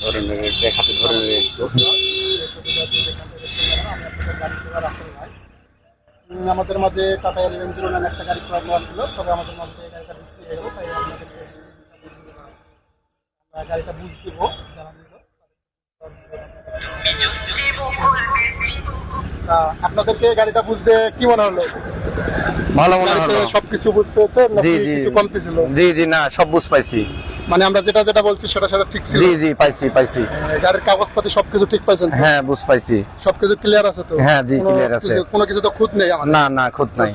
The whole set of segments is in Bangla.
ধরে নেবে দেখাতে ধরে নেবে একটু উম, আমাদের মাঝে টাটা এলিভেন জিরো নামে একটা গাড়ি ছিল তবে আমাদের মাঝে গাড়িটা বিক্রি হয়ে গেল তাই আপনাদেরকে আমরা গাড়িটা বুঝ দিব যারা আপনাদেরকে গাড়িটা বুঝতে কি মনে হলো? ভালো মনে হলো। সবকিছু বুঝতে হচ্ছে জি জি। কিছু কমতি ছিল? জি জি না সব বুঝ পাইছি। মানে আমরা যেটা যেটা বলছি সেটা সেটা ঠিক ছিল। জি জি পাইছি পাইছি। গাড়ির কাগজপাতি সবকিছু ঠিক পাইছেন হ্যাঁ বুঝ পাইছি। সবকিছু ক্লিয়ার আছে তো? হ্যাঁ, জি, কোনো clear আছে। কোনো কিছু তো খুঁত নেই আমাদের না না খুদ নাই।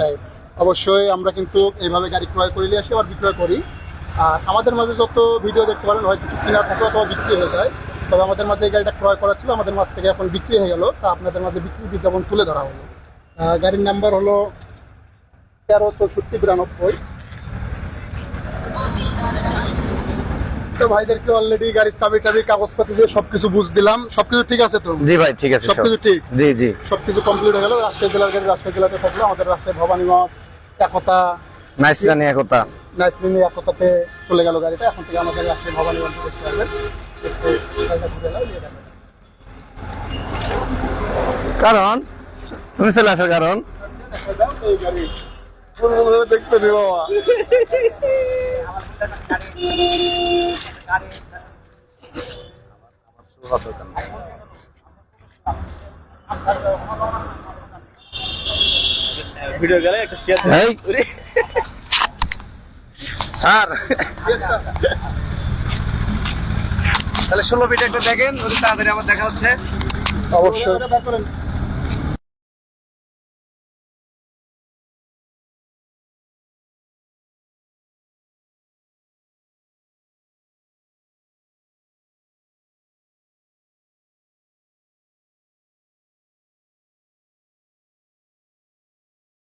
অবশ্যই আমরা কিন্তু এইভাবে গাড়ি ক্রয় করে নিয়ে আসি আবার বিক্রয় করি। আর আমাদের মাঝে যত ভিডিও দেখতে পারেন হয় কিছু কেনার থাকে অথবা বিক্রি হয়ে যায়। তবে আমাদের মাঝে এই গাড়িটা ক্রয় করা ছিল আমাদের মাঝ থেকে এখন বিক্রি হয়ে গেল। তা আপনাদের মাঝে বিক্রি বিজ্ঞাপন তুলে ধরা হলো। গাড়ির নাম্বার হলো তেরো চৌষট্টি বিরানব্বই। তো ভাইদেরকে অলরেডি গাড়ির চাবি টাবি কাগজপাতি দিয়ে সবকিছু বুঝ দিলাম। সবকিছু ঠিক আছে তো? জি ভাই ঠিক আছে সব। সবকিছু ঠিক? জি জি। সবকিছু কমপ্লিট হয়ে গেল। রাজশাহী জেলার গাড়ি রাজশাহী জেলাতে থাকল। আমাদের রাজশাহী ভবানীগঞ্জ একতা। নাইস জানি একতা। নাইসলিনি একতাতে চলে গেল গাড়িটা। এখন থেকে আমাদের রাজশাহী ভবানীগঞ্জ দেখতে পারবেন। কারণ তুমি চলে আসার কারণ? দেখতে বাবা ভিডিও গেলে একটা শেয়ার স্যার। তাহলে ষোলো ফিট একটা দেখেন তাড়াতাড়ি আমার দেখা হচ্ছে। অবশ্যই।